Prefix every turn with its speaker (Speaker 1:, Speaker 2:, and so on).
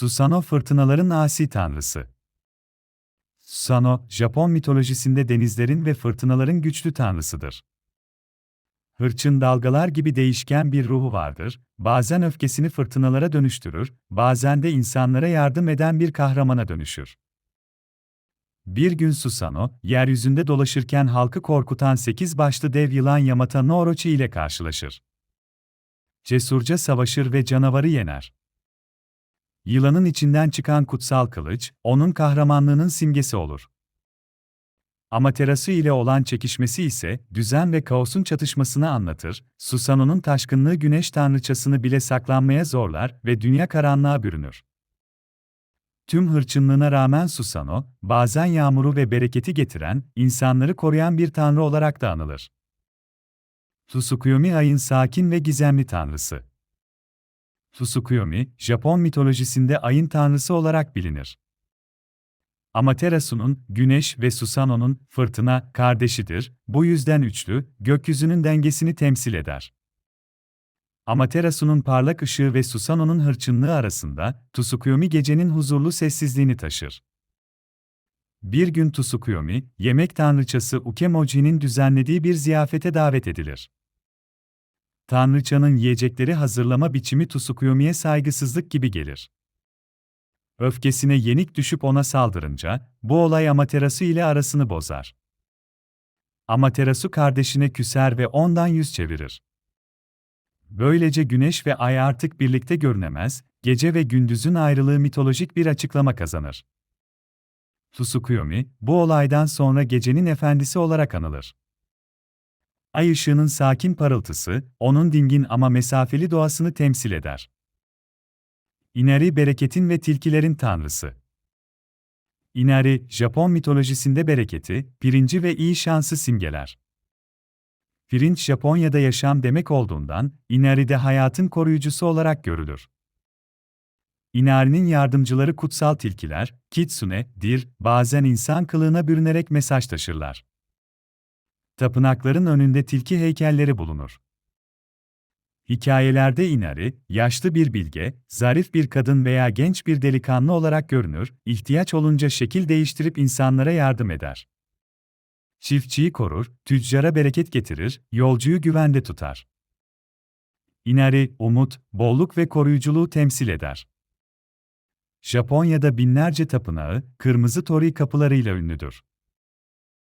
Speaker 1: Susano fırtınaların asi tanrısı. Susano, Japon mitolojisinde denizlerin ve fırtınaların güçlü tanrısıdır. Hırçın dalgalar gibi değişken bir ruhu vardır, bazen öfkesini fırtınalara dönüştürür, bazen de insanlara yardım eden bir kahramana dönüşür. Bir gün Susano, yeryüzünde dolaşırken halkı korkutan sekiz başlı dev yılan Yamata no Orochi ile karşılaşır. Cesurca savaşır ve canavarı yener. Yılanın içinden çıkan kutsal kılıç, onun kahramanlığının simgesi olur. Amaterasu ile olan çekişmesi ise düzen ve kaosun çatışmasını anlatır. Susano'nun taşkınlığı güneş tanrıçasını bile saklanmaya zorlar ve dünya karanlığa bürünür. Tüm hırçınlığına rağmen Susano, bazen yağmuru ve bereketi getiren, insanları koruyan bir tanrı olarak da anılır. Tsukuyomi ayın sakin ve gizemli tanrısı. Tsukuyomi, Japon mitolojisinde ayın tanrısı olarak bilinir. Amaterasu'nun, Güneş ve Susano'nun, fırtına, kardeşidir, bu yüzden üçlü, gökyüzünün dengesini temsil eder. Amaterasu'nun parlak ışığı ve Susano'nun hırçınlığı arasında, Tsukuyomi gecenin huzurlu sessizliğini taşır. Bir gün Tsukuyomi, yemek tanrıçası Ukemoji'nin düzenlediği bir ziyafete davet edilir. Tanrıçanın yiyecekleri hazırlama biçimi Tsukuyomi'ye saygısızlık gibi gelir. Öfkesine yenik düşüp ona saldırınca, bu olay Amaterasu ile arasını bozar. Amaterasu kardeşine küser ve ondan yüz çevirir. Böylece güneş ve ay artık birlikte görünemez, gece ve gündüzün ayrılığı mitolojik bir açıklama kazanır. Tsukuyomi, bu olaydan sonra gecenin efendisi olarak anılır. Ay ışığının sakin parıltısı, onun dingin ama mesafeli doğasını temsil eder. Inari bereketin ve tilkilerin tanrısı. Inari, Japon mitolojisinde bereketi, pirinci ve iyi şansı simgeler. Pirinç Japonya'da yaşam demek olduğundan, Inari de hayatın koruyucusu olarak görülür. Inari'nin yardımcıları kutsal tilkiler, kitsune, dir, bazen insan kılığına bürünerek mesaj taşırlar. Tapınakların önünde tilki heykelleri bulunur. Hikayelerde Inari, yaşlı bir bilge, zarif bir kadın veya genç bir delikanlı olarak görünür, ihtiyaç olunca şekil değiştirip insanlara yardım eder. Çiftçiyi korur, tüccara bereket getirir, yolcuyu güvende tutar. Inari, umut, bolluk ve koruyuculuğu temsil eder. Japonya'da binlerce tapınağı, kırmızı tori kapılarıyla ünlüdür.